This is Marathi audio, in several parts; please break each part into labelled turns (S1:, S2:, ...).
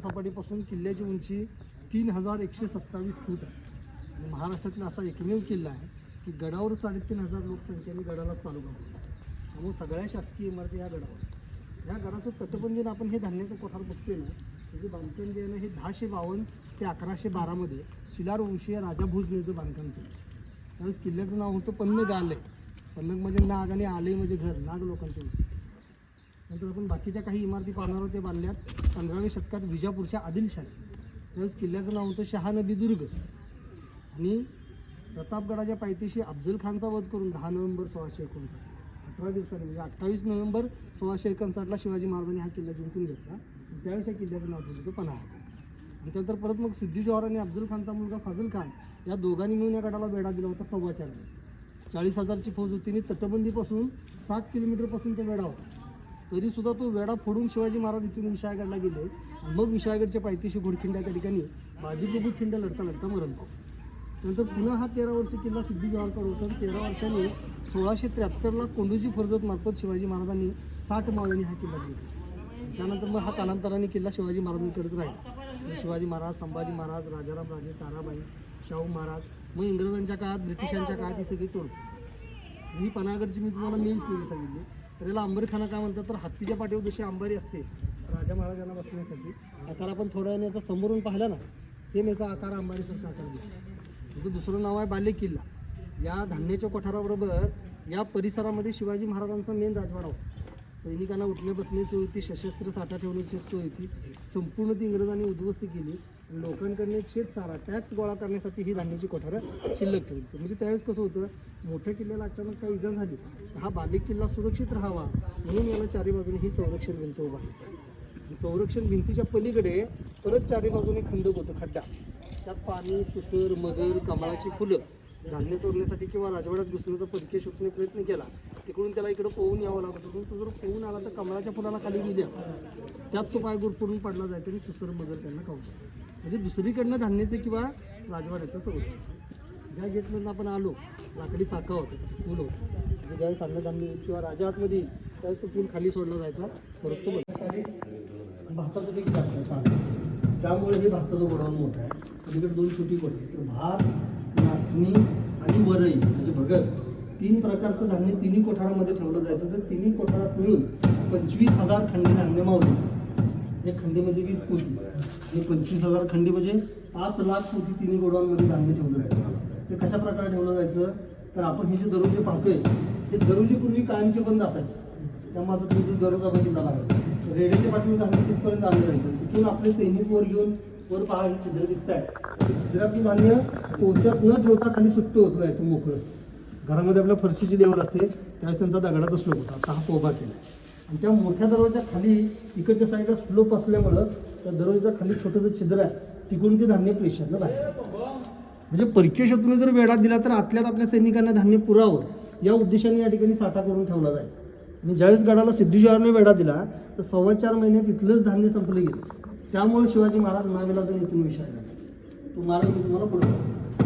S1: सपाटीपासून किल्ल्याची उंची तीन हजार एकशे सत्तावीस फूट आहे. आणि महाराष्ट्रातील असा एकमेव किल्ला आहे की गडावर साडेतीन हजार लोकसंख्येने गडालाच तालुका होतो त्यामुळे सगळ्या शासकीय इमारती या गडावर ह्या गडाचं तटबंदीनं आपण हे धान्याचं कोठार बघतोय ना त्याचे बांधकाम जे आहे ना हे दहाशे बावन्न ते अकराशे बारामध्ये शिलार वंशीय राजा भोजनेचं बांधकाम केलं. त्यावेळेस किल्ल्याचं नाव होतं पन्नग आलय. पन्नग म्हणजे नाग आणि आलय म्हणजे घर नाग लोकांचे होते नंतर आपण बाकीच्या काही इमारती पाहणार ते बांधल्यात. पंधराव्या शतकात विजापूरच्या आदिलशाही. त्यावेळेस किल्ल्याचं नाव होतं शहानबी दुर्ग. आणि प्रतापगडाच्या पायथ्याशी अफजल खानचा वध करून दहा नोव्हेंबर सोळाशे एकोणसाठ अठरा दिवसांनी म्हणजे अठ्ठावीस नोव्हेंबर सोळाशे एकोणसाठला शिवाजी महाराजांनी हा किल्ला जिंकून घेतला. त्यावेळेस या किल्ल्याचं नाव ठेवलं होतं पन्हाळा. आणि त्यानंतर परत मग सिद्धी जोहर आणि अफजल खानचा मुलगा फाजल खान या दोघांनी मिळून या गडाला वेढा दिला होता सव्वा चार. चाळीस हजारची फौज होती आणि तटबंदीपासून सात किलोमीटरपासून तो वेढा होता. तरी सुद्धा तो वेढा फोडून शिवाजी महाराज इथून विशाळगडला गेले. मग विशाळगडच्या पायथ्याशी घोडखिंड्या त्या ठिकाणी. बाजीप्रभू खिंड लढता लढता मरण पाव नंतर पुन्हा हा तेरा वर्ष किल्ला सिद्धी जवाहरकडे होता. तेरा वर्षांनी सोळाशे त्र्याहत्तरला कोंडूजी फर्जत मार्फत शिवाजी महाराजांनी साठ मावळ्यांनी हा किल्ला घेतला त्यानंतर मग हा कालांतराने किल्ला शिवाजी महाराजांकडेच राहिला. शिवाजी महाराज संभाजी महाराज राजाराम राजे ताराबाई शाहू महाराज मग इंग्रजांच्या काळात ब्रिटिशांच्या काळात ही सगळी तोडतो ही पनागडची मी तुम्हाला मेन स्टोरी सांगितली. तर याला अंबरखाना काय म्हणतात तर हत्तीच्या पाठीवर जशी अंबारी असते राजा महाराजांना बसण्यासाठी आकार आपण थोड्या वेळाने याचा समोरून पाहिला ना सेम याचा आकार अंबारीसारखा आकार दिसतो. त्याचं दुसरं नाव आहे बाले किल्ला या धान्याच्या कोठाराबरोबर या परिसरामध्ये शिवाजी महाराजांचा मेन राजवाडा होता. सैनिकांना उठणे बसणे सोय होती सशस्त्र साठा ठेवण्याची सोय होती. संपूर्ण ती इंग्रजांनी उद्ध्वस्त केली. लोकांकडनं शेत चारा टॅक्स गोळा करण्यासाठी ही धान्याची कोठारं शिल्लक ठेवली होती. म्हणजे त्यावेळेस कसं होतं मोठ्या किल्ल्याला अचानक काही इजा झाली हा बालिक किल्ला सुरक्षित राहावा म्हणून याला चारी बाजूने ही संरक्षण भिंत उभा आहे. संरक्षण भिंतीच्या पलीकडे परत चारी बाजूने खंडक होतं खड्डा. त्यात पाणी सुसर मगर कमळाची फुलं धान्य चोरण्यासाठी किंवा राजवाड्यात घुसण्याचा परकीय शोधणे प्रयत्न केला तिकडून त्याला इकडं पोहून यावं लागत होतं. तो जर पोहून आला तर कमळाच्या फुलाला खाली गेली असतात त्यात तो पाय गुरफुरून पडला जायचा आणि सुसर मगर त्यांना खाऊ म्हणजे दुसरीकडनं धान्याचं किंवा राजवाड्याचं होतं ज्या गेटमधून आपण आलो लाकडी साखा होतं पूल होतं. म्हणजे ज्यावेळेस अन्नधान्य किंवा राजा आतमध्ये येईल त्यावेळेस तो पूल खाली सोडला जायचा परत तो भाताचं पीक जास्त आहे त्यामुळे हे भाताचं गोडाऊन मोठं आहे. पलीकडे दोन छोटी गोडी तर भात नाचणी आणि वरई म्हणजे भगत तीन प्रकारचं धान्य तिन्ही कोठारामध्ये ठेवलं जायचं. तर तिन्ही कोठारात मिळून पंचवीस हजार खंडे धान्य मावलं एक खंडी म्हणजे वीस कोटी. आणि पंचवीस हजार खंडी म्हणजे पाच लाख कोटी तिन्ही गोडाऊनमध्ये धान्य ठेवलं जायचं. ते कशा प्रकारे ठेवलं जायचं? तर आपण हे जे दरोजे पाहतोय ते दरोजेपूर्वी कायमचे बंद असायचे. त्यामुळे आता तुम्ही दरोजा बघितला लागेल. रेड्याच्या पाठीवर धान्य तिथपर्यंत आणलं जायचं. तिथून आपले सैनिक वर घेऊन वर पहा ही छिद्र दिसत आहे छिद्रातून धान्य पोत्यात न ठेवता खाली सुट्ट होत राहायचं मोकळं. घरामध्ये आपल्या फरशीची लेवल असते त्यावेळेस त्यांचा दगडाचा स्लोप होता. आता हा कोबा केला आणि त्या मोठ्या दरवाजा खाली इकडच्या साईडला स्लोप असल्यामुळं तर दरवाजाच्या खाली छोटंसं छिद्र आहे. तिकडून ते धान्य प्रेशरनं बाहेर म्हणजे परकीय शत्रूने जर वेढा दिला तर आतल्यात आपल्या सैनिकांना धान्य पुरावं. या उद्देशाने या ठिकाणी साठा करून ठेवला जायचा. आणि ज्यावेळेस गडाला सिद्धी वेढा दिला तर सव्वा चार महिन्यात इथलंच धान्य संपलं गेलं. त्यामुळे शिवाजी महाराज नावेला तर इथून विचारला तो महाराज मी तुम्हाला पुढे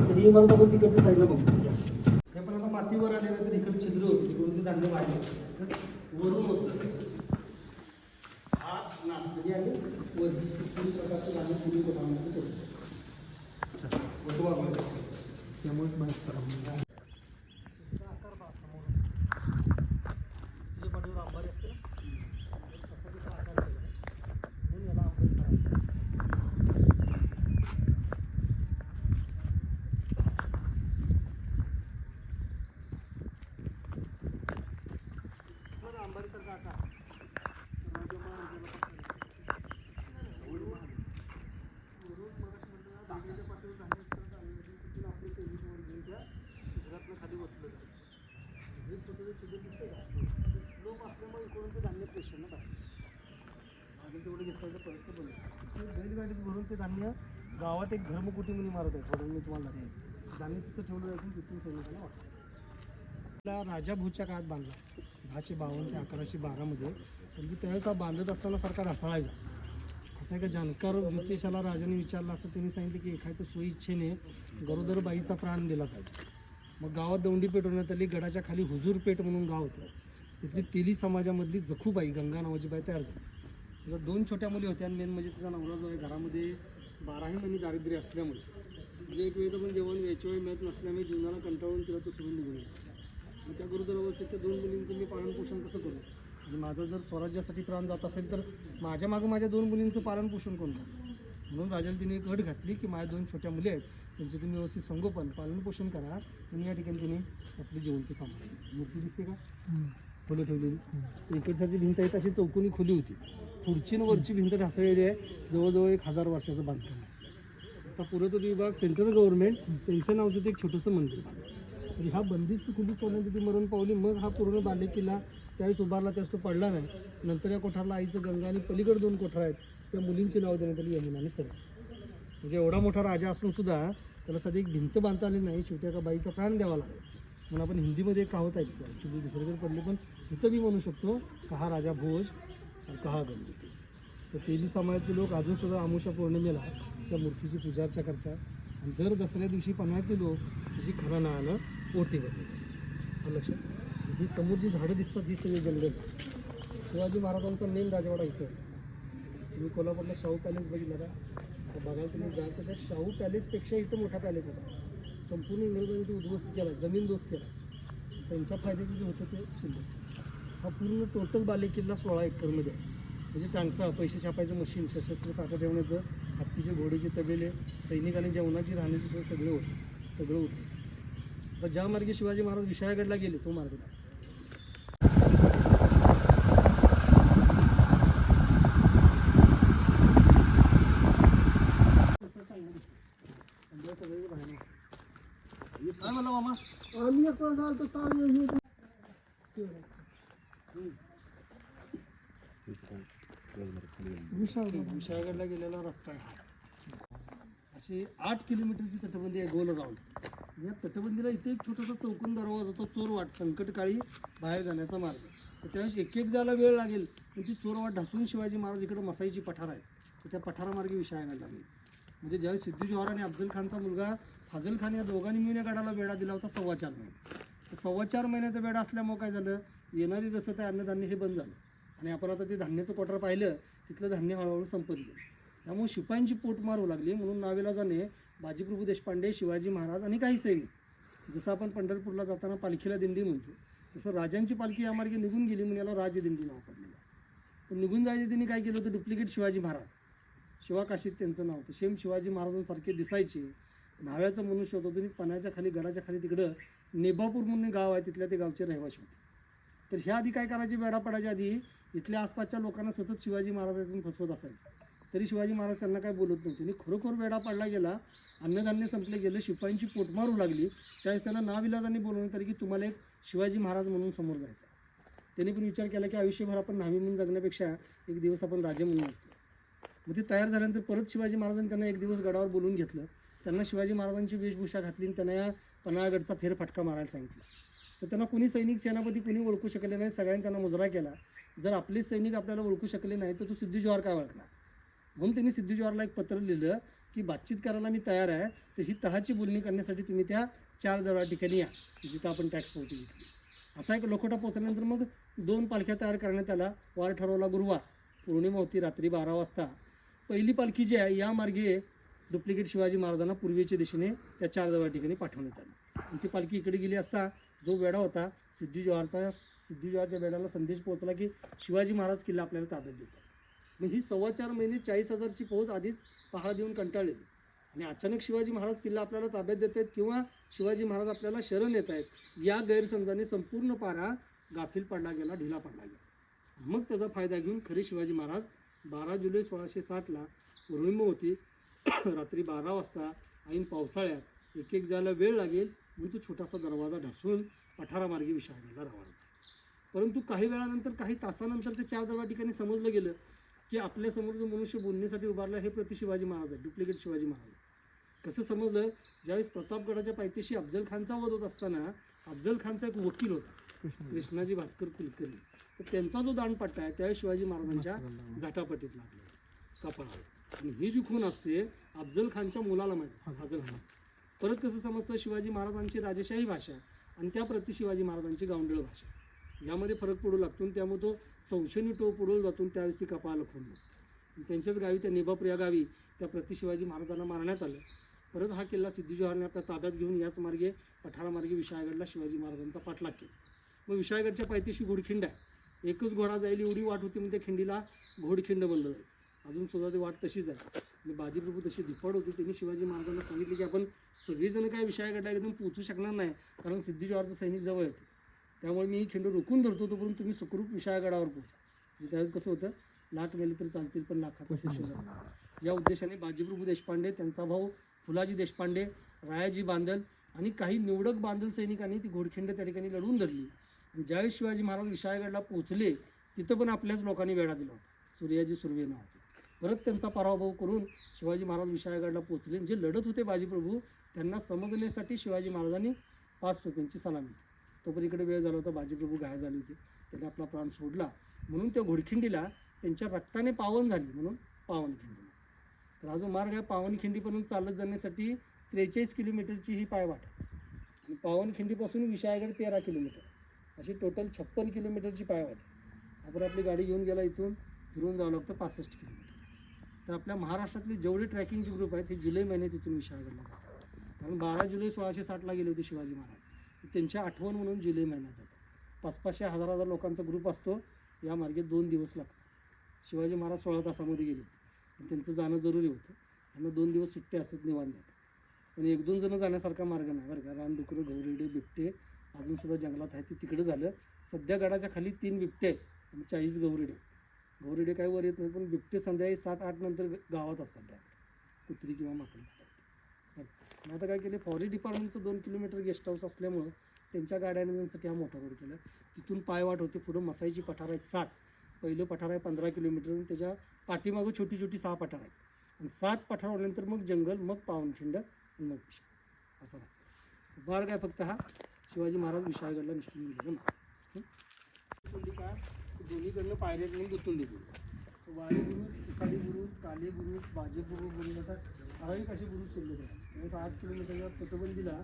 S1: तर ही इमारत आपण तिकडच्या साईडला बघतो हे पण आता मातीवर आले तर इकडे छिद्र होती. तिकडून ते धान्य वाढले. वरून होतं. हा नाचणी आणि प्रकारचे धान्य तुम्ही बनवण्याचं करतो त्यामुळेच माहीत पडा आकार पहा समोर तुझ्या पाठीवर अंबारी असते ना तसा तिचा आकार केला म्हणून याला अंबारी करायचं बरं, अंबारीसारखा आकार राजा महाराजाला वरून वरून मगाशी म्हटलं ना, डांगरीच्या पाठीवर धान्य करत आलेलं आहे. तिथून आपले सैनिक वर घेऊन त्या छिद्रातनं खाली ओतलं जायचं. हे छोटं जे छिद्र दिसतंय का? ते slope असल्यामुळे इकडून ते धान्य प्रेशरनं टाकायचं. मागे तेवढं घेतलं तर परत ते बंद. ते बैलगाडीत भरून ते धान्य गावात एक धर्मकुटी म्हणून मारत आहे. थोडं मी तुम्हाला दाखवेन. धान्य तिथं ठेवलं जायचं तिथून सैनिकांना वाटतं. आपला राजा भूच्या काळात बांधला. दहाशे बावन्न ते अकराशे बारामध्ये परंतु त्यावेळेस हा बांधत असताना सरकार ढासळायचा असं आहे का जाणकार ज्योतिषाला राजाने विचारलं असतं. त्यांनी सांगितलं की एखाद्या सोयी इच्छेने गरोदर बाईचा प्राण दिला पाहिजे. मग गावात दौंडी पेटवण्यात आली. गडाच्या खाली हुजूर पेठ म्हणून गाव होतं. तिथली तेली समाजामधली जखूबाई गंगा नावाची बाई तयार झाली. तिला दोन छोट्या मुली होत्या आणि मेन म्हणजे तिचा नवरा जो आहे घरामध्ये बाराही महिने दारिद्र्य असल्यामुळे. म्हणजे एक वेळेचं पण जेवण यायची वेळी मिळत नसल्यामुळे जीवनाला कंटाळून तिला तो सोडून निघून मग त्या गुरुदर अवस्थेत त्या दोन मुलींचं मी पालनपोषण कसं करू? आणि माझं जर स्वराज्यासाठी प्राण जात असेल तर माझ्या मागं माझ्या दोन मुलींचं पालनपोषण कोण करणार म्हणून राजाने तिने एक अट घातली की माझ्या दोन छोट्या मुली आहेत त्यांचं तुम्ही व्यवस्थित संगोपन पालनपोषण करा आणि या ठिकाणी तिने आपली जेवणची सांभाळली मूर्ती दिसते का? खोली ठेवलेली. इकडसारखी भिंत आहे तशी चौकोनी खुली होती. पुढची वरची भिंत ढासळलेली आहे. जवळजवळ एक हजार वर्षाचं बांधकाम आता पुरातत्व विभाग सेंट्रल गव्हर्नमेंट त्यांच्या नावचं ते एक छोटंसं मंदिर बांधलं. म्हणजे हा बंदिस्त खुली सोडण्याची ती मरण पावली मग हा पूर्ण बाले किल्ला त्यावेळेस उभारला त्यावेळेस तो पडला नाही. नंतर या कोठारला आईचं गंगा आणि पलीकडे दोन कोठार आहेत. त्या मुलींची नाव देण्यात आली यमुना आणि सरस्वती. म्हणजे एवढा मोठा राजा असून सुद्धा त्याला सध्या एक भिंत बांधता आली नाही. शेवटी एका बाईचा प्राण द्यावा लागला. म्हणून आपण हिंदीमध्ये एक कहावत ऐकतो. ॲक्च्युली दुसरीकडे पडली पण इथं मी म्हणू शकतो कहा राजा भोज आणि कहा गणपती. तर तेली समाजातले लोक अजूनसुद्धा आमुषा पौर्णिमेला त्या मूर्तीची पूजा अर्चा करतात. आणि दर दसऱ्या दिवशी पन्हाळ्यातले लोक तिची खरं नावानं ओटी बनवतात लक्षात ही समोर जी झाडं दिसतात ही सगळी जंगल शिवाजी महाराजांचा मेन राजवाडा इथं तुम्ही कोल्हापूरला शाहू पॅलेस बघितलं का? तर बघायला तुम्ही जाल तर त्या शाहू पॅलेसपेक्षा इथं मोठा पॅलेस होता. संपूर्ण इंग्रजांनी ते उद्ध्वस्त केला जमीन दोस्त केला. त्यांच्या फायद्याचं जे होतं ते शिल्लक. हा पूर्ण टोटल बालेकिल्ला सोळा एकरमध्ये आहे. म्हणजे टांगसा पैसे छापायचं मशीन सशस्त्र साठा ठेवण्याचं हत्तीचे घोडेचे तबेले सैनिकांनी जेवणाची राहण्याची सोय सगळे होते. सगळं होतं. आता ज्या मार्गे शिवाजी महाराज विशाळगडला गेले तो मार्ग म्हणला मामा? विशाळगडला गेलेला रस्ता आहे अशी आठ किलोमीटरची तटबंदी आहे गोल राऊंड. या तटबंदीला इथे एक छोटासा चौकोन दरवाजा होता चोरवाट संकटकाळी बाहेर जाण्याचा मार्ग तर त्यावेळेस एक एक जायला वेळ लागेल पण ती चोरवाट ढासून शिवाजी महाराज इकडे मसाईची पठार आहे. तर त्या पठारामार्गे विशाळगडला गेले म्हणजे ज्यावेळेस सिद्धू जवाहर आणि अफजल खानचा मुलगा फाजल खान या दोघांनी मिळून या गडाला बेडा दिला होता सव्वा चार महिने. तर सव्वा चार महिन्याचा बेडा असल्यामुळे काय झालं येणारी जसं ते अन्नधान्य हे बंद झालं. आणि आपण आता ते धान्याचं कोठार पाहिलं तिथलं धान्य हळूहळू संपत गेलं त्यामुळे शिपायांची पोट मारू लागली. म्हणून नावेला जाणे बाजीप्रभू देशपांडे शिवाजी महाराज आणि काही सैनिक जसं आपण पंढरपूरला जाताना पालखीला दिंडी म्हणतो तसं राजांची पालखी या मार्गे निघून गेली म्हणून याला राजदिंडी नाव पडलेलं पण तर निघून जायचे त्यांनी काय केलं होतं? डुप्लिकेट शिवाजी महाराज. शिवाकाशीत त्यांचं नाव होतं. सेम शिवाजी महाराजांसारखे दिसायचे. न्हाव्याचं मनुष्य होतं. तुम्ही पाण्याच्या खाली गडाच्या खाली तिकडं नेबापूर म्हणून गाव आहे. तिथल्या ते गावचे रहिवासी होते. तर ह्या आधी काय करायचे? वेडा पडायच्या आधी इथल्या आसपासच्या लोकांना सतत शिवाजी महाराजांतून फसवत असायचे. तरी शिवाजी महाराज त्यांना काय बोलत नव्हते. आणि खरोखर वेडा पडला गेला अन्नधान्य संपले गेलं शिपायांची पोट मारू लागली त्यावेळेस त्यांना नाविलाजांनी बोलवलं तरी की तुम्हाला एक शिवाजी महाराज म्हणून समोर जायचं त्यांनी पण विचार केला की आयुष्यभर आपण न्हावी म्हणून जगण्यापेक्षा एक दिवस आपण राजे म्हणून जगतो. मग ते तयार झाल्यानंतर परत शिवाजी महाराजांनी त्यांना एक दिवस गडावर बोलवून घेतलं. त्यांना शिवाजी महाराजांची वेशभूषा घातली आणि त्यांना या पन्हाळगडचा फेरफटका मारायला सांगितलं. तर त्यांना कुणी सैनिक सेनापती कुणी ओळखू शकले नाही. सगळ्यांनी त्यांना मुजरा केला. जर आपले सैनिक आपल्याला ओळखू शकले नाही तर तो सिद्धू जोहार काय ओळखणार? म्हणून त्यांनी सिद्धू जोहारला एक पत्र लिहिलं की बातचीत करायला मी तयार आहे तर ही तहाची बोलणी करण्यासाठी तुम्ही त्या चार दरा ठिकाणी या जिथं आपण टॅक्स पावती घेतली असा एक लोखोटा पोचल्यानंतर मग दोन पालख्या तयार करण्यात आला वार ठरवला गुरुवार पौर्णिमा होती रात्री बारा वाजता. पहिली पालखी जी आहे या मार्गे डुप्लिकेट शिवाजी महाराजांना पूर्वेच्या दिशेने त्या चार दरा ठिकाणी पाठवण्यात आली. आणि ती पालखी इकडे गेली असता जो वेडा होता सिद्धू जोहारचा सिद्धू वेळाला संदेश पोहोचला की शिवाजी महाराज किल्ला आपल्याला ताब्यात देतात. मग ही सव्वा चार महिने चाळीस हजारची फौज आधीच पहारा देऊन कंटाळलेली. आणि अचानक शिवाजी महाराज किल्ला आपल्याला ताब्यात देत आहेत किंवा शिवाजी महाराज आपल्याला शरण येत आहेत या गैरसमजाने संपूर्ण पारा गाफील पडला गेला ढिला पडला गेला. मग त्याचा फायदा घेऊन खरे शिवाजी महाराज बारा जुलै सोळाशे साठला पौर्णिमा होती. रात्री बारा वाजता ऐन पावसाळ्यात एक एक जायला वेळ लागेल म्हणून तो छोटासा दरवाजा ढासून पठारामार्गे विशाळगडला रवाना परंतु काही वेळानंतर काही तासानंतर ते चार दहा ठिकाणी समजलं गेलं की आपल्यासमोर जो मनुष्य बोलण्यासाठी उभारला हे प्रति शिवाजी महाराज आहे डुप्लिकेट शिवाजी महाराज कसं समजलं? ज्यावेळेस प्रतापगडाच्या पायथ्याशी अफजल खानचा वध होत असताना अफजल खानचा एक वकील होता कृष्णाजी भास्कर कुलकर्णी. तर त्यांचा जो दाणपट्टा आहे त्यावेळेस शिवाजी महाराजांच्या झटापटीत लागला. कपाळावर आणि ही जी खून असते अफजल खानच्या मुलाला माहिती अफजल खान. परत कसं समजतं? शिवाजी महाराजांची राजेशाही भाषा आणि त्या प्रति शिवाजी महाराजांची गावंडळ भाषा. यामध्ये फरक पडू लागतो त्यामुळे तो संशयनी टोप उडवून जातून त्यावेळेस ती कपाळाला खून बसते त्यांच्याच गावी त्या निबापूर या गावी त्या प्रति शिवाजी महाराजांना मारण्यात आलं. परत हा किल्ला सिद्धी जवाहरने आपल्या ताब्यात घेऊन याच मार्गे पठारामार्गे विशाळगडला शिवाजी महाराजांचा पाठलाग केला. मग विशाळगडच्या पायथ्याशी घोडखिंड आहे. एकच घोडा जाईल एवढी वाट होती म्हणजे त्या खिंडीला घोडखिंड बनलं जायचं. अजून सुद्धा ती वाट तशीच आहे. आणि बाजीप्रभू तशी धिप्पाड होती त्यांनी शिवाजी महाराजांना सांगितले की आपण सगळीजण काय विशाळगडला एकदम पोचू शकणार नाही कारण सिद्धूजवाहरचं सैनिक जवळ येते त्यामुळे मी ही खिंड रोखून धरतो तोपर्यंत तुम्ही सुखरूप विशाळगडावर पोहोचा. म्हणजे त्यावेळेस कसं होतं लाख मेले तर चालतील पण लाखाचा शिष्य या उद्देशाने बाजीप्रभू देशपांडे त्यांचा भाऊ फुलाजी देशपांडे रायाजी बांदल आणि काही निवडक बांदल सैनिकांनी ती घोडखिंड त्या ठिकाणी लढवून धरली. आणि ज्यावेळेस शिवाजी महाराज विशाळगडला पोहोचले तिथं पण आपल्याच लोकांनी वेढा दिला होता. सूर्याजी सुर्वे नाव परत त्यांचा पराभव करून शिवाजी महाराज विशाळगडला पोहोचले. जे लढत होते बाजीप्रभू त्यांना समजण्यासाठी शिवाजी महाराजांनी पाच टोप्यांची सलामी दिली. तोपर्यंत इकडे वेळ झाला होता बाजीप्रभू गाय झाली होती. त्यांनी आपला प्राण सोडला. म्हणून त्या घोडखिंडीला त्यांच्या रक्ताने पावन झाली म्हणून पावनखिंडी. तर हा जो मार्ग आहे पावनखिंडीपर्यंत चालत जाण्यासाठी त्रेचाळीस किलोमीटरची ही पायवाट. आहे आणि पावनखिंडीपासून विशाळगड तेरा किलोमीटर. अशी टोटल छप्पन किलोमीटरची पायवाट आहे. आपण आपली गाडी घेऊन गेला इथून फिरून जावं लागतं पासष्ट किलोमीटर. तर आपल्या महाराष्ट्रातले जेवढे ट्रॅकिंगचे ग्रुप आहेत हे जुलै महिन्यात इथून विशाळगडला जातात. कारण बारा जुलै सोळाशे साठला गेले होते शिवाजी महाराज. त्यांची आठवण म्हणून जुलै महिन्यात जातात पाच पाचशे हजार हजार लोकांचा ग्रुप असतो या मार्गे दोन दिवस लागतात. शिवाजी महाराज सोळा तासामध्ये गेले. होते त्यांचं जाणं जरुरी होतं. आणि दोन दिवस सुट्टे असतात निवांत. पण एक दोन जणं जाण्यासारखा मार्ग नाही बरं का. रानडुकरं गौरेडे बिबटे अजून सुद्धा जंगलात आहे. ते तिकडे झालं. सध्या गडाच्या खाली तीन बिबटे आहेत. आणि चाळीस गौरेडे गौरेडे काही वर येत नाही पण बिबटे संध्याकाळी सात आठ नंतर ग- गावात असतात डायरेक्ट कुत्री किंवा माकडी. मग आता काय केले फॉरेस्ट डिपार्टमेंटचं दोन किलोमीटर गेस्ट हाऊस असल्यामुळं त्यांच्या गाड्या हा मोठा रोड केला. तिथून पायवाट होते पुढं मसाईची पठार आहेत सात. पहिलं पठार आहे पंधरा किलोमीटर आणि त्याच्या पाठीमागं छोटी छोटी सहा पठार आहेत. आणि सात पठार आल्यानंतर मग जंगल मग पावनखिंड आणि मग असा रस्ता मार्ग आहे फक्त हा? शिवाजी महाराज विशाळगडला निष्ठून गेलेला काय? दोन्हीकडनं पायऱ्या गुतून गुंतून दिली वाडी गुरुज काली गुरुज काले गुरु बाजे बुरुज बुरुज ठराविक असे बुरुज शिल्लक आहेत. म्हणजे आठ किलोमीटरच्या तटबंदीला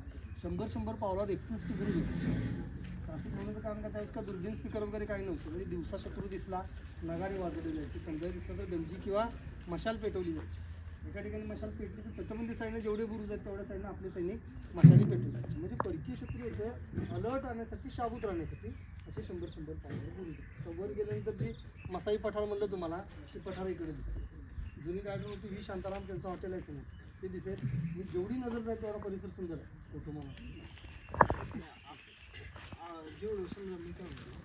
S1: शंभर शंभर पावलात एकसष्ट बुरुज होते असं म्हणून काम करता का दुर्बीन स्पीकर वगैरे काही नव्हतं. म्हणजे दिवसा शत्रू दिसला नगारी वाजवली जायची. संध्या दिसला तर गंजी किंवा मशाल पेटवली जायची. एका ठिकाणी मशाल पेटली तर तटबंदी साईडने जेवढे बुरुज आहेत तेवढ्या साईडनं आपले सैनिक मशाली पेटवली जायचे. म्हणजे परकीय शत्रू येथे अलर्ट राहण्यासाठी शाबूत राहण्यासाठी असे शंभर शंभर पावले बुरुज तर वर गेल्यानंतर जी मसाई पठार म्हणलं तुम्हाला ती पठार इकडे दिसते. जुनी गार्डन होती व्ही शांताराम त्यांचं हॉटेल आहे समोर. ते दिसेल. मी जेवढी नजर जाईल तेवढा परिसर सुंदर आहे. फोटो मला जेवढं समजा मी काय म्हणतो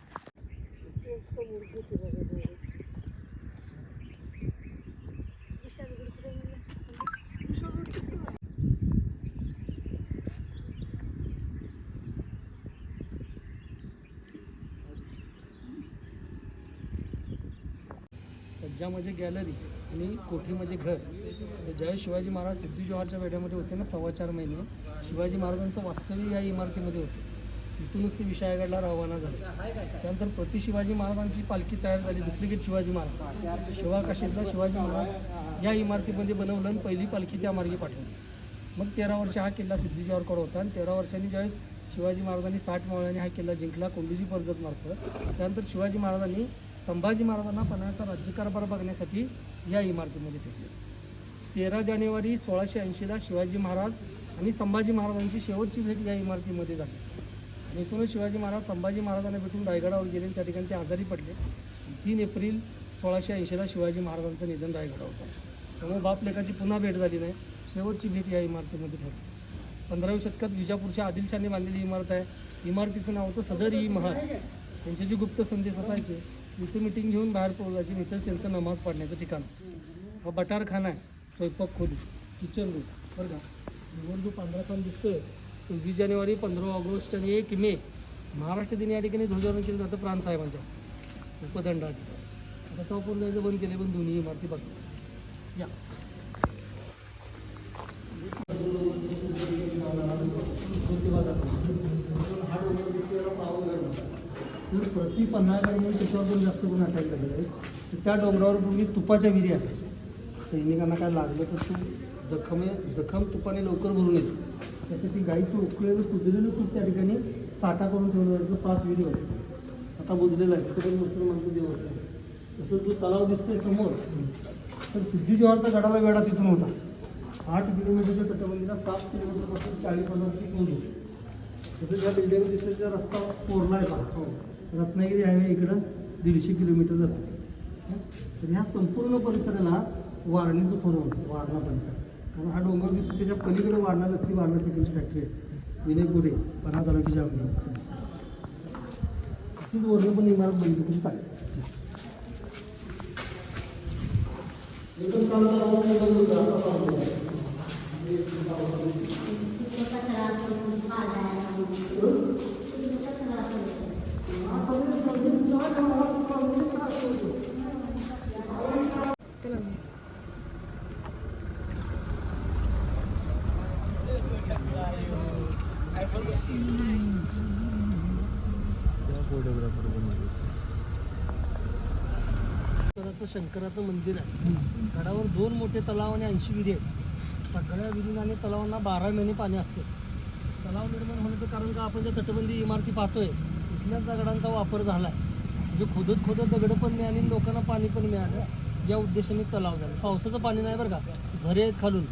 S1: सज्जा म्हणजे गॅलरी आणि कोठी म्हणजे घर. तर ज्यावेळी शिवाजी महाराज सिद्धी जोहारच्या वेड्यामध्ये होते ना सव्वा चार महिने शिवाजी महाराजांचं वास्तव्य या इमारतीमध्ये होतं. तिथूनच ते विशाळगडला रवाना झाले. त्यानंतर प्रति शिवाजी महाराजांची पालखी तयार झाली डुप्लिकेट शिवाजी महाराज. शिवाकाशीतला शिवाजी महाराज या इमारतीमध्ये बनवलं आणि पहिली पालखी त्या मार्गे पाठवली. मग तेरा वर्ष हा किल्ला सिद्धी होता आणि तेरा वर्षांनी ज्यावेळेस शिवाजी महाराजांनी साठ मावळ्यांनी हा किल्ला जिंकला कोंडीजी पर्जत मार्फत त्यानंतर शिवाजी महाराजांनी संभाजी महाराजांना पन्हाळ्याचा राज्यकारभार बघण्यासाठी या इमारतीमध्ये ठेवले तेरा जानेवारी सोळाशे ऐंशीला शिवाजी महाराज आणि संभाजी महाराजांची शेवटची भेट या इमारतीमध्ये झाली. आणि एकूणच शिवाजी महाराज संभाजी महाराजांना भेटून रायगडावर गेले त्या ठिकाणी ते आजारी पडले. तीन एप्रिल सोळाशे ऐंशीला शिवाजी महाराजांचं निधन रायगडावर होतं त्यामुळे बापलेखाची पुन्हा भेट झाली नाही. शेवटची भेट या इमारतीमध्ये ठरली. पंधराव्या शतकात विजापूरच्या आदिलशाने बांधलेली इमारत आहे. इमारतीचं नाव होतं सदर ई महाल. त्यांचे जे गुप्त संदेश असायचे इथे मिटिंग घेऊन बाहेर पडू अशी इथंच त्यांचं नमाज पाडण्याचं ठिकाण. हा बटारखाना आहे स्वयंपाक खोली किचन रूम बरं का? वर जो पांढरा पण दिसतोय सव्वीस जानेवारी पंधरा ऑगस्ट आणि एक मे महाराष्ट्र दिन या ठिकाणी ध्वजारोहण केलं जातं प्राणसाहेबांच्या हस्ते. उपदंडा आता तो पण जायचं बंद केले पण दोन्ही इमारती बघायचं या. तर प्रति पन्हाळगड म्हणून त्याच्यावर पण जास्त कोण अटॅक झालेला आहे तर त्या डोंगरावर पूर्वी तुपाच्या विहिरी असायच्या. सैनिकांना काय लागलं तर तू जखम जखम तुपाने लवकर भरून येते. त्यासाठी गाईचं उकळलेलं कुजलेलं तूप त्या ठिकाणी साठा करून ठेवलं जायचं पाच विहिरी होते आता बुजलेला आहे तिथे पण मुसलमानचं देवस्थान आहे. तसं जो तलाव दिसतोय समोर तर सिद्धी गडाला वेढा तिथून होता. आठ किलोमीटरच्या तटबंदीला सात किलोमीटरपासून चाळीस हजारची नोंद होती. तसं ज्या बिल्डिंग दिसतोय त्या रस्ता कोरला आहे पहा रत्नागिरी हायवे इकडं दीडशे किलोमीटर जातो. तर ह्या संपूर्ण परिसराला वारणीचं खोरं होतं वारणा परिसर. कारण हा डोंगर त्याच्या पलीकडे वारणा लस्सी वारणा चिकनची फॅक्टरी आहे. विनय पुढे पन्हा तालुक्याच्या अगोदर अशीच वरून पण इमारत बनली तरी चालेल. शंकराचं मंदिर आहे. गडावर दोन मोठे तलाव आणि ऐंशी विहिरी आहेत. सगळ्या विहिरींना आणि तलावांना बारा महिने पाणी असते. तलाव निर्माण होण्याचं कारण का? आपण ज्या तटबंदी इमारती पाहतोय इथल्याच दगडांचा वापर झाला आहे म्हणजे खोदत खोदत दगडं पण मिळाली आणि लोकांना पाणी पण मिळालं. या उद्देशाने तलाव झाला. पावसाचं पाणी नाही बरं का? झरे आहेत खालून.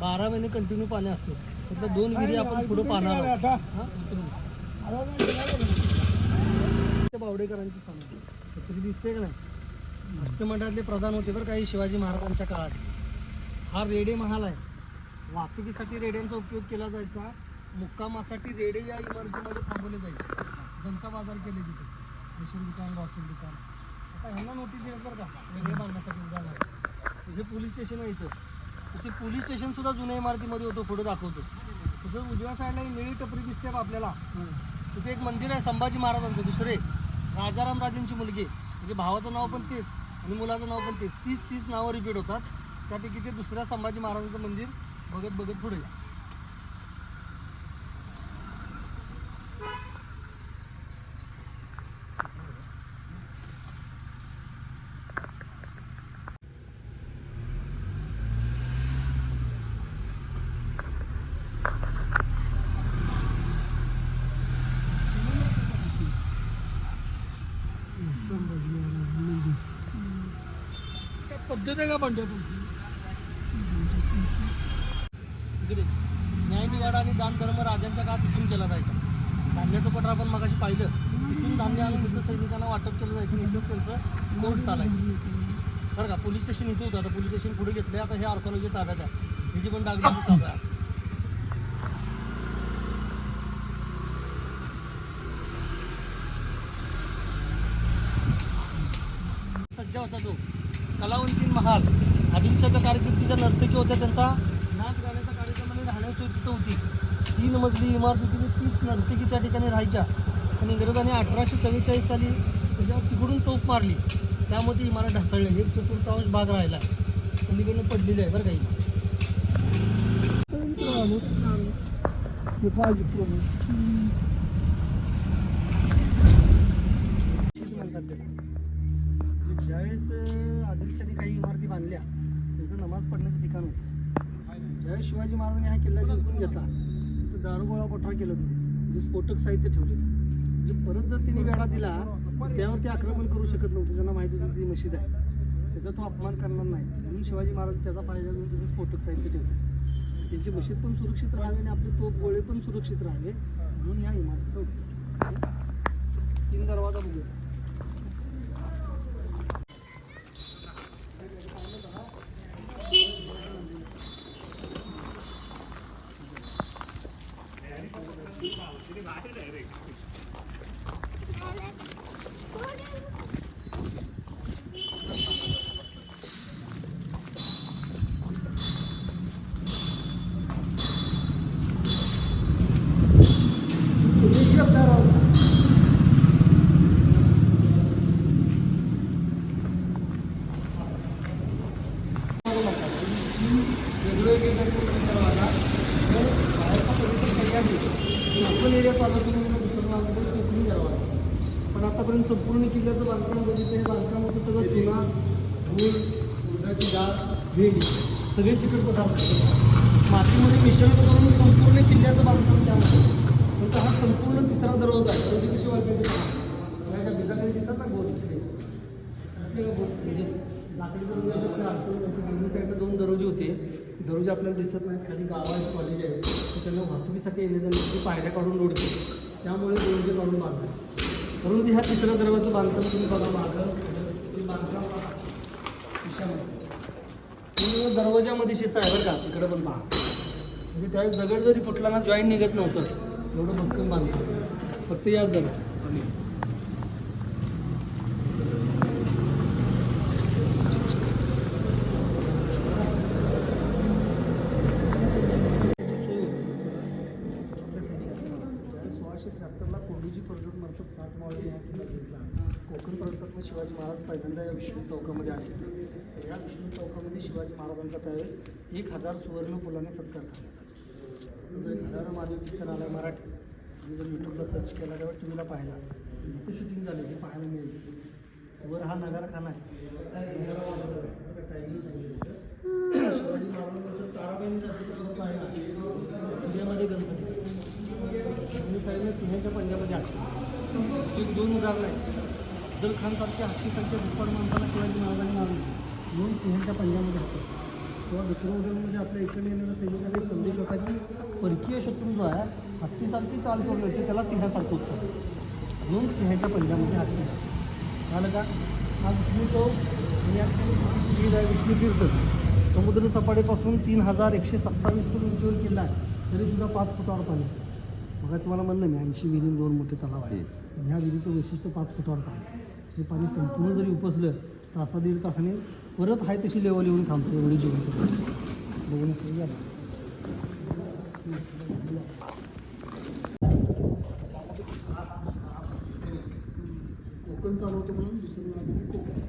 S1: बारा महिने कंटिन्यू पाणी असते. त्यातल्या दोन विहिरी आपण पुढे पाहणार आहोत. हा, बावडेकरांची छत्री दिसते का नाही? अष्टमंडळातले प्रधान होते बरं काही शिवाजी महाराजांच्या काळात. हा रेडे महाल आहे. वाहतुकीसाठी रेड्यांचा उपयोग केला जायचा. मुक्कामासाठी रेडे या इमारतीमध्ये थांबवले जायचे. जनता बाजार केले तिथे. रेशन दुकान रॉकेल दुकान. आता ह्यांना नोटीस दिली बरं का. वेगळे मागण्यासाठी उदाहरण इथे पोलीस स्टेशन आहे इथं. तिथे पोलीस स्टेशन सुद्धा जुन्या इमारतीमध्ये होतं पुढे दाखवतो. तसं उजव्या साईडला निळी टपरी दिसते बा आपल्याला. तिथे एक मंदिर आहे संभाजी महाराजांचं. दुसरे राजाराम राजेंची मुलगी. म्हणजे भावाचं नाव पण तेच आणि मुलाचं नाव पण तेच. तीस तीस नावं रिपीट होतात. त्यापैकी ते दुसऱ्या संभाजी महाराजांचं मंदिर बघत बघत पुढे या. काय पद्धत आहे का बंड्या इकडे न्यायनिवाडा आणि दान धर्म राजांच्या काळात तिथून केला जायचा. धान्याचं पटर आपण मगाशी पाहिलं. तिथून धान्य आणून इथं सैनिकांना वाटप केलं जायचं इथंच त्यांचं कोर्ट चालायचं. बरं का पोलीस स्टेशन इथं होतं. आता पोलीस स्टेशन पुढे घेतलं आता हे आर्कॉलॉजी ताब्यात आहे. ह्याची पण डागडुजी चालू आहे. होता तो. कलावंतीन महाल आदिलशाच्या कारकिर्दीच्या नर्तकी होत्या त्यांचा. नाच गाण्याचा कार्यक्रम आणि राहण्याची तिथं होती. तीन मजली इमारतीतील तीस नर्तकी त्या ठिकाणी राहायच्या. आणि इंग्रजांनी अठराशे चव्वेचाळीस साली त्याच्यावर तिकडून तोफ मारली. त्यामध्ये इमारत ढासळली. एक चतुर्थांश भाग राहिला. पलीकडून पडलेली आहे बरं काही ज्यावेळेस अं, काही इमारती बांधल्या त्यांचं नमाज पडण्याचं ठिकाण होतं. ज्यावेळेस शिवाजी महाराजांनी हा किल्ला जिंकून घेतला तो दारुगोळा कोठार केलं तिथे म्हणजे स्फोटक साहित्य ठेवले. म्हणजे परत जर तिने वेळा दिला त्यावर ते आक्रमण करू शकत नव्हते त्यांना माहिती होती ती मशीद आहे. त्याचा तो अपमान करणार नाही. म्हणून शिवाजी महाराज त्याचा फायदा घेऊन त्याचं स्फोटक साहित्य ठेवले. त्यांची मशीद पण सुरक्षित राहावे आणि आपले तोप गोळे पण सुरक्षित राहावे म्हणून या इमारतीचा उपयोग तीन दरवाजा बघूया. ओपन एरिया चालू पण आतापर्यंत संपूर्ण किल्ल्याचं बांधकाम बघितलं हे बांधकाम होतं सगळं चुना धूळ उडदाची डाळ भेंडी सगळे चिकट पदार्थ. मातीमध्ये मिश्रण करून संपूर्ण किल्ल्याचं बांधकाम त्यामध्ये पण हा संपूर्ण तिसरा दरवाजा आहे. कशी वाटते ते दिसत ना गोल म्हणजे लाकडी दरवाजा दोन दरवाजे होते. दरवाजे आपल्याला दिसत नाहीत खाली गाव आहेत कॉलेज आहे तर त्यांना वाहतुकीसाठी येणे जाण्यासाठी पायऱ्या काढून रोड केले त्यामुळे दरवाजे काढून बांधले. परंतु ह्या तिसऱ्या दरवाजाचं बांधकाम तुम्ही बघा मागं. बांधकाम पहा. दरवाजामध्ये शिसा आहे बरं का तिकडे पण पहा. म्हणजे त्यावेळेस दगड जरी फुटला ना जॉईंट निघत नव्हतं. एवढं भक्कम बांधलं फक्त याच दगड ज्यावेळेस सोळाशे त्र्याहत्तरला कोंडूजी पर्यटक मार्फत साठ मावळे या किल्ला घेतला कोकण पर्यटक शिवाजी महाराज पहिल्यांदा या विष्णू चौकामध्ये आहे. या विष्णू चौकामध्ये शिवाजी महाराजांचा त्यावेळेस एक हजार सुवर्ण फुलाने सत्कार करण्यात आला एक हजार माझे पिक्चर आला आहे मराठी. तुम्ही जर यूट्यूबला सर्च केला तेव्हा टी व्हीला पाहिला. इथे शूटिंग झालं हे पाहायला मिळेल. वर हा नगारखाना आहे. शिवाजी महाराजांचं ताराबाईंचा पाहिला पुण्यामध्ये गणपती. मी पहिलं सिंहाच्या पंजाबमध्ये आले एक दोन उदाहरणं आहेत. जर खानसारख्या हत्तीसारख्या दुप्पट माणसाला शिवाजी महाराजांनी मारले म्हणून सिंहाच्या पंजामध्ये होतं किंवा दुसरं उदाहरण म्हणजे आपल्या इकडे येणारा सैनिकांना एक संदेश होता की परकीय शत्रू जो आहे हत्तीसारखी चाल करून येते त्याला सिंहासारखं उत्तर म्हणून सिंहाच्या पंजामध्ये हत्ती झालं का? हा विष्णू चौक आणि या ठिकाणी छोटीशी विहीर आहे. विष्णू तीर्थ. समुद्र सपाटीपासून तीन हजार एकशे सत्तावीस फूट उंचीवर किल्ला आहे. तरी सुद्धा पाच फुटावर पाणी. बघा तुम्हाला म्हणलं मी ऐंशी विहिरी दोन मोठे तलाव आहे. ह्या विहिरीचं वैशिष्ट्य पाच फुटावर पाणी हे पाणी संपूर्ण जरी उपसलं तासा दीड तासाने परत आहे तशी लेवल येऊन थांबते एवढी जेवण बघून कोकण चालवतो म्हणून दुसरं कोकण.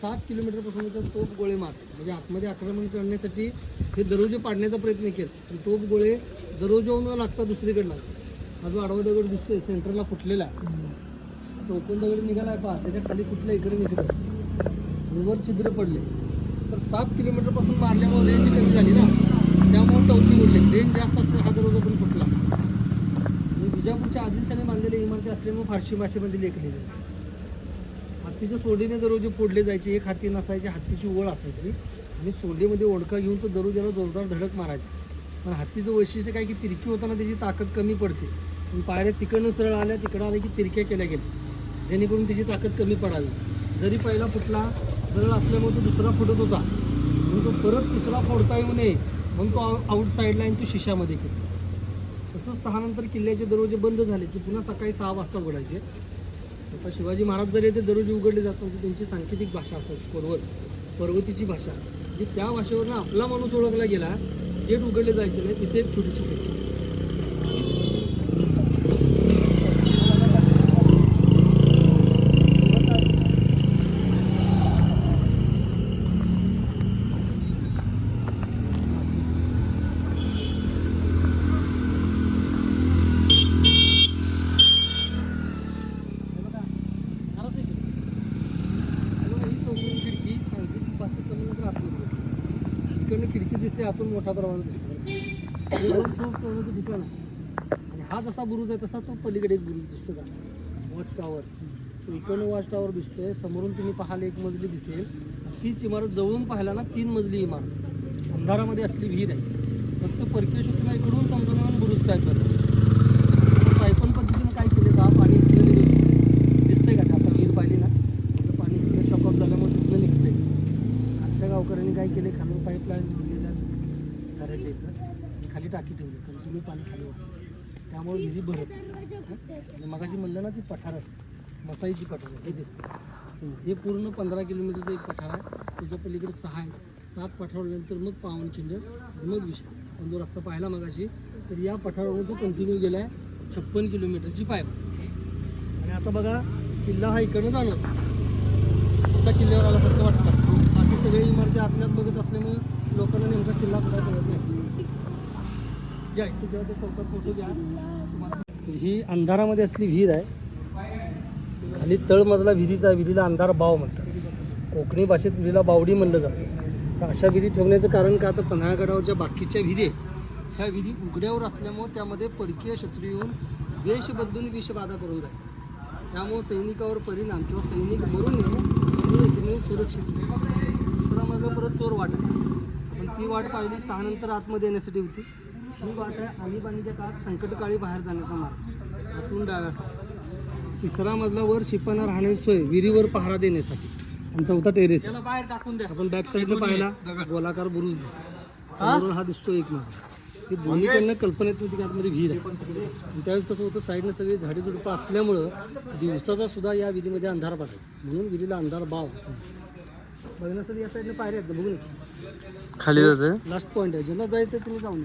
S1: सात किलोमीटरपासून तर तोप गोळे मार. म्हणजे आतमध्ये आक्रमण करण्यासाठी हे दररोजे पाडण्याचा प्रयत्न केला. पण तोप गोळे दररोज न लागता दुसरीकडे लागतात हा जो आडवा दगड दिसतोय सेंटरला फुटलेला. आहे चौकोन दगड निघाला आहे पहा त्याच्याखाली कुठल्या इकडे निघतो वर छिद्र पडले. तर सात किलोमीटरपासून मारल्यामुळे रेंज कमी झाली ना. त्यामुळे टवकी उडले. रेंज जास्त असते हा दरवाजा पण फुटला. आणि विजापूरच्या आदिलशाने बांधलेल्या इमारती असल्यामुळे फारशी भाषेमध्ये लेखलेली हत्तीच्या सोडीने दररोज फोडले जायचे. एक हत्ती नसायची हत्तीची ओळ असायची. आणि सोंडेमध्ये ओढका घेऊन तो दरवाजाला जोरदार धडक मारायचा. पण हत्तीचं वैशिष्ट्य काय की तिरकी होताना त्याची ताकद कमी पडते. पण पायऱ्या तिकडनं सरळ आल्या तिकडं आल्या की तिरक्या केल्या गेल्या. जेणेकरून त्याची ताकद कमी पडावी. जरी पहिला फुटला सरळ असल्यामुळे तो दुसरा फुटत होता. म्हणून तो परत तिसरा फोडता येऊ नये. म्हणून तो आउट साईडला आणि तो शिशामध्ये केला तसंच सहा नंतर किल्ल्याचे दरवाजे बंद झाले की पुन्हा सकाळी सहा वाजता उघडायचे. आता शिवाजी महाराज जरी ते दररोज उघडले जातात तर त्यांची सांकेतिक भाषा असायची पर्वत पर्वतीची भाषा. जी त्या भाषेवरनं आपला माणूस ओळखला गेला गेट उघडले जायचे नाही तिथे एक छोटीशी खिडकी. हे बघा, खरंच आहे की. हे बघा, ही चौकोनी खिडकी सांकेतिक भाषेत जमलं तर आतमध्ये येते. इकडनं खिडकी दिसते आतून मोठा दरवाजा दिसतो हे दुकान आणि हा जसा बुरुज आहे तसा तो पलीकडे एक बुरुज दिसतो का? वॉच टॉवर तो इकडनं वॉच टॉवर दिसतोय. समोरून तुम्ही पाहाल एक मजली दिसेल. तीच इमारत जवळून पाहिला ना तीन मजली इमारत. अंधारामध्ये असली विहीर आहे. फक्त परकीय शुक्ला इकडून समजून बुरुज टाईप करतो सायपन पद्धतीने काय केले का पाणी इथलं निघून दिसतंय का ते आता विहीर पाहिली ना तर पाणी इथलं शॉकअप झाल्यामुळे तिथलं निघतंय आमच्या गावकऱ्यांनी काय केले खालून पाईपलाईन जोडलेल्या झऱ्याच्या इथं आणि खाली टाकी ठेवली कंटिन्यू पाणी खाली वाहतं त्यामुळे विधी भरत नाही. मगाशी म्हणलं ना ती पठार आहे. मसाईची पठार आहे. हे दिसतं हे. पूर्ण पंधरा किलोमीटरचं एक पठार आहे. त्याच्या पलीकडे सहा आहे सात पठारानंतर मग पावनखिंड मग विषय पण जो रस्ता पाहिला मगाशी तर या पठारावरून तो कंटिन्यू गेला आहे छप्पन किलोमीटरची पायप आणि आता बघा किल्ला हा इकडनं जाणार. आता किल्ल्यावर आल्यासारखं वाटतं. बाकी सगळे इमारती आतल्यात बघत असल्यामुळे लोकांना नेमका किल्ला कुठे कळत नाही. घ्या तुझ्या ते चौकात फोटो घ्या ही अंधारामध्ये असली विहीर आहे. खाली तळमजला विहिरीचा आहे. विहिरीला अंधार बाव म्हणतात. कोकणी भाषेत विहिरीला बावडी म्हणलं जातं. तर अशा विहिरी ठेवण्याचं कारण का तर पन्हाळगडावरच्या बाकीच्या विहिरी आहेत, ह्या विहिरी उघड्यावर असल्यामुळे त्यामध्ये परकीय शत्रू येऊन वेश बदलून विषबाधा करून जायचं. त्यामुळे सैनिकावर परिणाम किंवा सैनिक मरून येऊन सुरक्षित दुसरा मार्ग परत चोर वाट पण ती वाट पाहिली सहा नंतर आतमध्ये येण्यासाठी होती. ही वाट आहे आणीबाणीच्या काळात संकटकाळी बाहेर जाण्याचा मार्ग. आतून डाव्या side. तिसरा मजला वर शिपाना राहण्याची सोय विहिरीवर पहारा देण्यासाठी. आणि चौथा टेरेस.
S2: बाहेर टाकून द्या.
S1: आपण बॅक साईडनं पाहिला गोलाकार बुरुज दिसतो समोरून हा दिसतो एक मजला हे दोन्हीकडनं कल्पनेत होती की आतमध्ये विहीर आहे. आणि त्यावेळेस कसं होतं साईडनं सगळी झाडी झुडपं असल्यामुळं दिवसाचा सुद्धा या विहिरीमध्ये अंधार पडायचा म्हणून विहिरीला अंधार बाव असं. बघण्यासाठी या साईडनं पायऱ्या आहेत ना, बघून
S3: खाली जाते
S1: लास्ट पॉईंट आहे ज्यांना जायचं तुम्ही जाऊन.